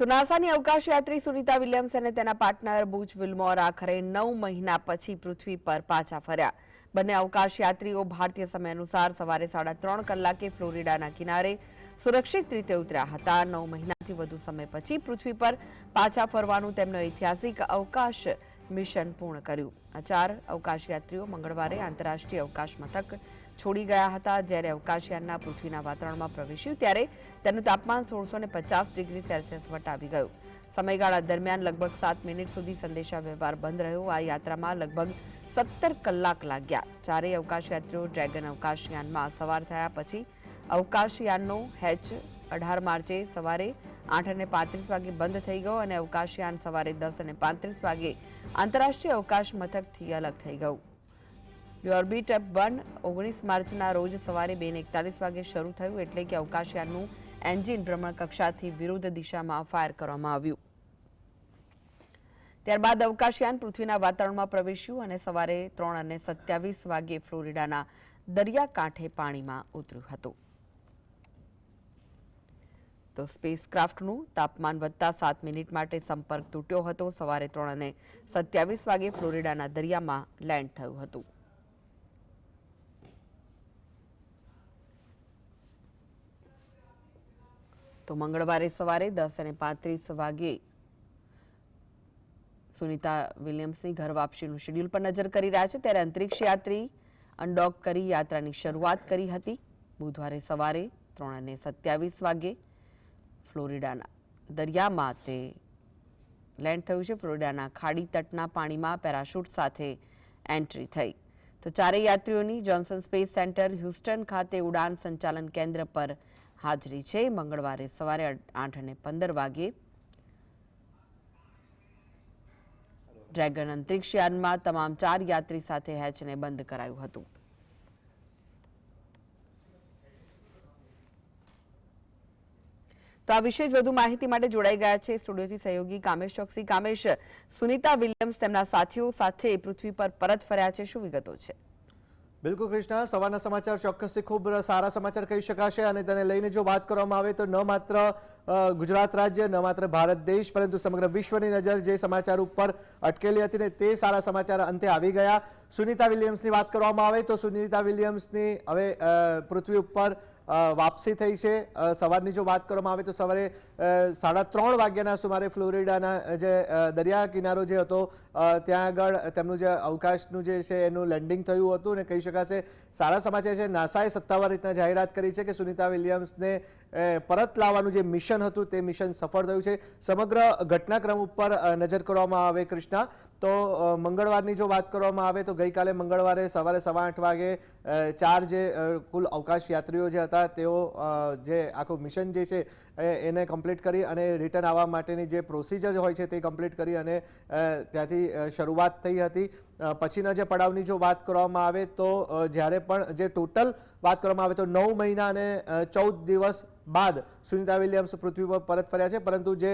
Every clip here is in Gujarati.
તો નાસાની અવકાશયાત્રી સુનિતા વિલિયમ્સ અને તેના પાર્ટનર બુચ વિલ્મોર આખરે નવ મહિના પછી પૃથ્વી પર પાછા ફર્યા. બંને અવકાશયાત્રીઓ ભારતીય સમય અનુસાર સવારે સાડા ત્રણ કલાકે ફ્લોરિડાના કિનારે સુરક્ષિત રીતે ઉતર્યા હતા. નવ મહિનાથી વધુ સમય પછી પૃથ્વી પર પાછા ફરવાનું તેમનો ઐતિહાસિક અવકાશ મિશન પૂર્ણ કર્યું. આ ચાર અવકાશયાત્રીઓ મંગળવારે આંતરરાષ્ટ્રીય અવકાશ મથક છોડી ગયા હતા જ્યારે અવકાશયાનના પૃથ્વીના વાતાવરણમાં પ્રવેશ્યું ત્યારે તેનું તાપમાન સોળસો પચાસ ડિગ્રી સેલ્સિયસ વટાવી ગયું. સમયગાળા દરમિયાન લગભગ સાત મિનિટ સુધી સંદેશા વ્યવહાર બંધ રહ્યો. આ યાત્રામાં લગભગ સત્તર કલાક લાગ્યા. ચારેય અવકાશયાત્રીઓ ડ્રેગન અવકાશયાનમાં સવાર થયા પછી અવકાશયાનનો હેચ અઢાર માર્ચે સવારે આઠ અને પાંત્રીસ વાગે બંધ થઈ ગયો અને અવકાશયાન સવારે દસ અને પાંત્રીસ વાગે આંતરરાષ્ટ્રીય અવકાશ મથકથી અલગ થઈ ગયું. ઓર્બિટ વન ઓગણીસ માર્ચના રોજ સવારે બે એકતાલીસ વાગે શરૂ થયું એટલે કે અવકાશયાનનું એન્જિન ભ્રમણ કક્ષાથી વિરુદ્ધ દિશામાં ફાયર કરવામાં આવ્યું. ત્યારબાદ અવકાશયાન પૃથ્વીના વાતાવરણમાં પ્રવેશ્યું અને સવારે ત્રણ અને સત્યાવીસ વાગે ફ્લોરિડાના દરિયાકાંઠે પાણીમાં ઉતર્યું હતું. તો સ્પેસક્રાફ્ટનું તાપમાન વધતા સાત મિનિટ માટે સંપર્ક તૂટ્યો હતો. સવારે ત્રણ અને સત્યાવીસ વાગે ફ્લોરિડાના દરિયામાં લેન્ડ થયું હતું. તો મંગળવારે સવારે દસ અને પાંત્રીસ વાગે સુનિતા વિલિયમ્સની ઘર વાપસીનું શેડ્યુલ પર નજર કરી રહ્યા છે. ત્યારે અંતરિક્ષ યાત્રી અનડોક કરી યાત્રાની શરૂઆત કરી હતી. બુધવારે સવારે ત્રણ અને સત્યાવીસ વાગે ફ્લોરિડાના દરિયામાં તે લેન્ડ થયું છે. ફ્લોરિડાના ખાડી તટના પાણીમાં પેરાશૂટ સાથે એન્ટ્રી થઈ. તો ચારેય યાત્રીઓની જોન્સન સ્પેસ સેન્ટર હ્યુસ્ટન ખાતે ઉડાન સંચાલન કેન્દ્ર પર હાજરી છે. મંગળવારે સવારે આઠ અને પંદર વાગે ડ્રેગન અંતરિક્ષયાનમાં તમામ ચાર યાત્રી સાથે હેચને બંધ કરાયું હતું. તો આ વિશે જ વધુ માહિતી માટે જોડાઈ ગયા છે સ્ટુડિયોથી સહયોગી કામેશ ચોકસી. કામેશ, સુનિતા વિલિયમ્સ તેમના સાથીઓ સાથે પૃથ્વી પર પરત ફર્યા છે. શું વિગતો છે? બિલકુલ કૃષ્ણા, સવારના સમાચાર ચોક્કસથી ખૂબ સારા સમાચાર કહી શકાશે અને તેને લઈને જો વાત કરવામાં આવે તો ન માત્ર ગુજરાત રાજ્ય, ન માત્ર ભારત દેશ, પરંતુ સમગ્ર વિશ્વની નજર જે સમાચાર ઉપર અટકેલી હતી ને તે સારા સમાચાર અંતે આવી ગયા. સુનિતા વિલિયમ્સની વાત કરવામાં આવે તો સુનિતા વિલિયમ્સની હવે પૃથ્વી ઉપર વાપસી થઈ છે. સવારની જો વાત કરવામાં આવે તો સવારે સાડા ત્રણ વાગ્યાના સુમારે ફ્લોરિડાના જે દરિયા કિનારો જે હતો ત્યાં આગળ તેમનું જે અવકાશનું જે છે એનું લેન્ડિંગ થયું હતું અને કહી શકાશે સારા સમાચાર છે. નાસાએ સત્તાવાર રીતના જાહેરાત કરી છે કે સુનિતા વિલિયમ્સને પરત લાવવાનું જે મિશન હતું તે મિશન સફળ થયું છે. સમગ્ર ઘટનાક્રમ ઉપર નજર કરવામાં આવે કૃષ્ણા. તો મંગળવારની જો વાત કરવામાં આવે તો ગઈકાલે મંગળવારે સવારે સવા આઠ વાગે ચાર જે કુલ અવકાશ યાત્રીઓ જે હતા તેઓ જે આખું મિશન જે છે એને કમ્પ્લીટ કરી અને રિટર્ન આવવા માટેની જે પ્રોસિજર હોય છે તે કમ્પ્લીટ કરી અને ત્યાંથી શરૂઆત થઈ હતી. પછીના જે પડાવની જો વાત કરવામાં આવે તો જ્યારે પણ જે ટોટલ વાત કરવામાં આવે તો નવ મહિના અને ચૌદ દિવસ બાદ સુનિતા વિલિયમ્સ પૃથ્વી પર પરત ફર્યા છે. પરંતુ જે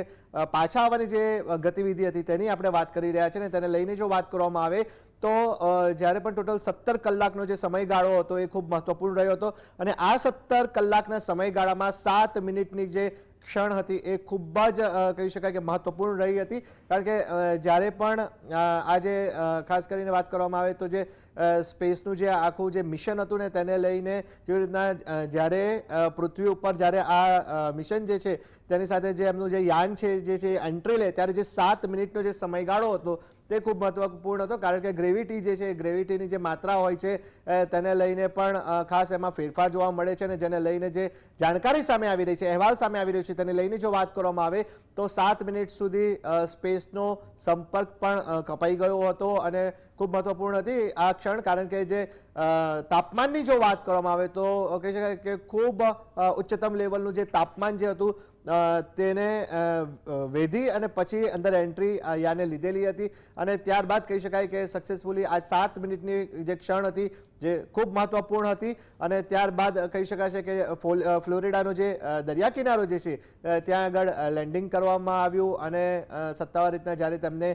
પાછા આવવાની જે ગતિવિધિ હતી તેની આપણે વાત કરી રહ્યા છે ને તેને લઈને જો વાત કરવામાં આવે તો જ્યારે પણ ટોટલ સત્તર કલાકનો જે સમયગાળો હતો એ ખૂબ મહત્વપૂર્ણ રહ્યો હતો. અને આ સત્તર કલાકના સમયગાળામાં સાત મિનિટની જે ક્ષણ હતી એ ખૂબ જ કહી શકાય કે મહત્વપૂર્ણ રહી હતી. કારણ કે જ્યારે પણ આજે ખાસ કરીને વાત કરવામાં આવે તો જે સ્પેસનું જે આખું જે મિશન હતું ને, તેને લઈને જેવી રીતના જ્યારે પૃથ્વી ઉપર જ્યારે આ મિશન જે છે તેની સાથે જે એમનું જે યાન છે, જે છે એન્ટ્રી લે, ત્યારે જે સાત મિનિટનો જે સમયગાળો હતો, તે ખૂબ મહત્વપૂર્ણ હતો. કારણ કે ગ્રેવિટી જે છે ગ્રેવિટીની જે માત્રા હોય છે તેને લઈને પણ ખાસ એમાં ફેરફાર જોવા મળે છે અને જેને લઈને જે જાણકારી સામે આવી રહી છે, અહેવાલ સામે આવી રહ્યો છે, તેને લઈને જો વાત કરવામાં આવે, તો સાત મિનિટ સુધી સ્પેસનો સંપર્ક પણ કપાઈ ગયો હતો અને ખૂબ મહત્વપૂર્ણ હતી આ ક્ષણ. કારણ કે જે તાપમાનની જો વાત કરવામાં આવે તો કહી શકાય કે ખૂબ ઉચ્ચતમ લેવલનું જે તાપમાન જે હતું તેને વેધી અને પછી અંદર એન્ટ્રી યાને લીધેલી હતી. અને ત્યારબાદ કહી શકાય કે સક્સેસફુલી આ સાત મિનિટની જે ક્ષણ હતી, જે ખૂબ મહત્વપૂર્ણ હતી. અને ત્યારબાદ કહી શકાશે કે ફોલ- ફ્લોરિડાનો જે દરિયા કિનારો જે છે ત્યાં આગળ લેન્ડિંગ કરવામાં આવ્યું. અને સત્તાવાર રીતના જ્યારે તેમને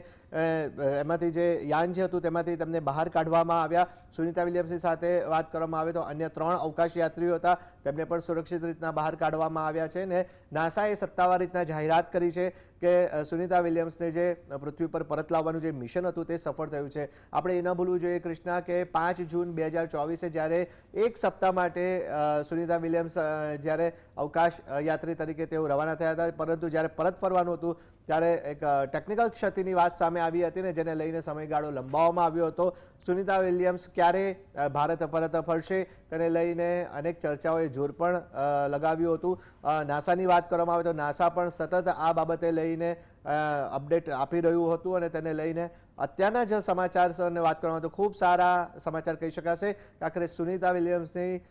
એમાંથી જે યાન જે હતું, તેમાંથી તેમને બહાર કાઢવામાં આવ્યા. સુનિતા વિલિયમ્સની સાથે વાત કરવામાં આવે તો અન્ય ત્રણ અવકાશ યાત્રીઓ હતા. તેમને પણ સુરક્ષિત રીતના બહાર કાઢવામાં આવ્યા છે ને નાસાએ સત્તાવાર રીતના જાહેરાત કરી છે કે સુનિતા વિલિયમ્સને જે પૃથ્વી પર પરત લાવવાનું જે મિશન હતું તે સફળ થયું છે. આપણે એ ન ભૂલવું જોઈએ કૃષ્ણા, કે પાંચ જૂન બે હજાર ચોવીસે જ્યારે એક સપ્તાહ માટે સુનિતા વિલિયમ્સ જ્યારે અવકાશ યાત્રી તરીકે તેઓ રવાના થયા હતા, પરંતુ જ્યારે પરત ફરવાનું હતું ત્યારે એક ટેકનિકલ ક્ષતિની વાત સામે આવી હતી ને જેને લઈને સમયગાળો લંબાવવામાં આવ્યો હતો. સુનિતા વિલિયમ્સ ક્યારે ભારત પરત ફરશે તેને લઈને અનેક ચર્ચાઓએ જોર પણ લગાવ્યું હતું. નાસાની વાત કરવામાં આવે તો નાસા પણ સતત આ બાબતે લઈને અપડેટ આપી રહ્યું હતું અને તેને લઈને અત્યારના જે સમાચાર વાત કરવામાં તો ખૂબ સારા સમાચાર કહી શકાશે. આખરે સુનિતા વિલિયમ્સની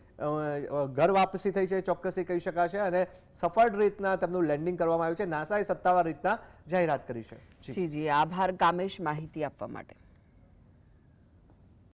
ઘર વાપસી થઈ છે ચોક્કસી કહી શકાશે અને સફળ રીતના તેમનું લેન્ડિંગ કરવામાં આવ્યું છે. નાસાએ સત્તાવાર રીતના જાહેરાત કરી છે. જી જી. આભાર. કામેશ, માહિતી આપવા માટે.